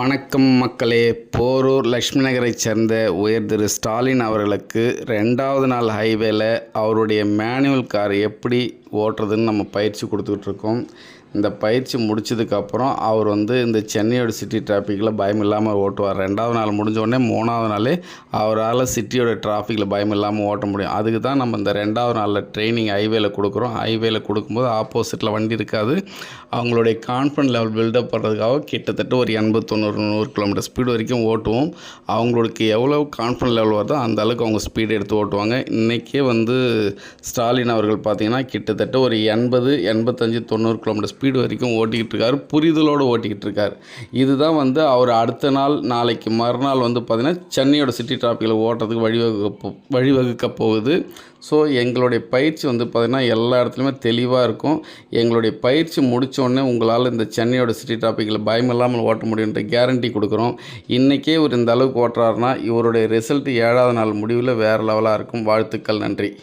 வணக்கம் மக்களே. போரூர் லக்ஷ்மி நகரைச் சேர்ந்த உயர் திரு ஸ்டாலின் அவர்களுக்கு ரெண்டாவது நாள் ஹைவேல அவருடைய மேனுவல் கார் எப்படி ஓட்டுறதுன்னு நம்ம பயிற்சி கொடுத்துக்கிட்டு இருக்கோம் இந்த பயிற்சி முடிச்சதுக்கப்புறம் அவர் வந்து இந்த சென்னையோட சிட்டி டிராஃபிக்கில் பயம் இல்லாமல் ஓட்டுவார். ரெண்டாவது நாள் முடிஞ்ச உடனே மூணாவது நாளே அவரால் சிட்டியோட டிராஃபிக்கில் பயம் இல்லாமல் ஓட்ட முடியும். அதுக்கு தான் நம்ம இந்த ரெண்டாவது நாளில் ட்ரைனிங் ஹைவேல கொடுக்குறோம். ஹைவேல கொடுக்கும்போது ஆப்போசிட்டில் வண்டி இருக்காது. அவங்களுடைய கான்ஃபிடன்ட் லெவல் பில்டப் பண்ணுறதுக்காக கிட்டத்தட்ட ஒரு எண்பது தொண்ணூறு நூறு கிலோமீட்டர் ஸ்பீடு வரைக்கும் ஓட்டுவோம். அவங்களுக்கு எவ்வளோ கான்ஃபிடன்ட் லெவல் வருதோ அந்த அளவுக்கு அவங்க ஸ்பீடு எடுத்து ஓட்டுவாங்க. இன்றைக்கே வந்து ஸ்டாலின் அவர்கள் பார்த்திங்கன்னா கிட்டத்தட்ட ஒரு எண்பது எண்பத்தஞ்சு தொண்ணூறு கிலோமீட்டர் ஸ்பீடு வரைக்கும் ஓட்டிக்கிட்டு இருக்காரு. புரிதலோடு ஓட்டிக்கிட்டு இருக்காரு. இதுதான் வந்து அவர் அடுத்த நாள் நாளைக்கு மறுநாள் வந்து பார்த்திங்கன்னா சென்னையோட சிட்டி டிராஃபிக்கில் ஓட்டுறதுக்கு வழிவகுக்க போ- வழிவகுக்க போகுது. ஸோ எங்களுடைய பயிற்சி வந்து பார்த்திங்கன்னா எல்லா இடத்துலையுமே தெளிவாக இருக்கும். எங்களுடைய பயிற்சி முடித்தோடனே உங்களால் இந்த சென்னையோட சிட்டி டிராஃபிக்கில் பயமில்லாமல் ஓட்ட முடியுன்ற கேரண்டி கொடுக்குறோம். இன்றைக்கே இவர் இந்த அளவுக்கு ஓட்டுறாருன்னா இவருடைய ரிசல்ட் ஏழாவது நாள் முடிவில் வேறு லெவலாக இருக்கும். வாழ்த்துக்கள் நன்றி.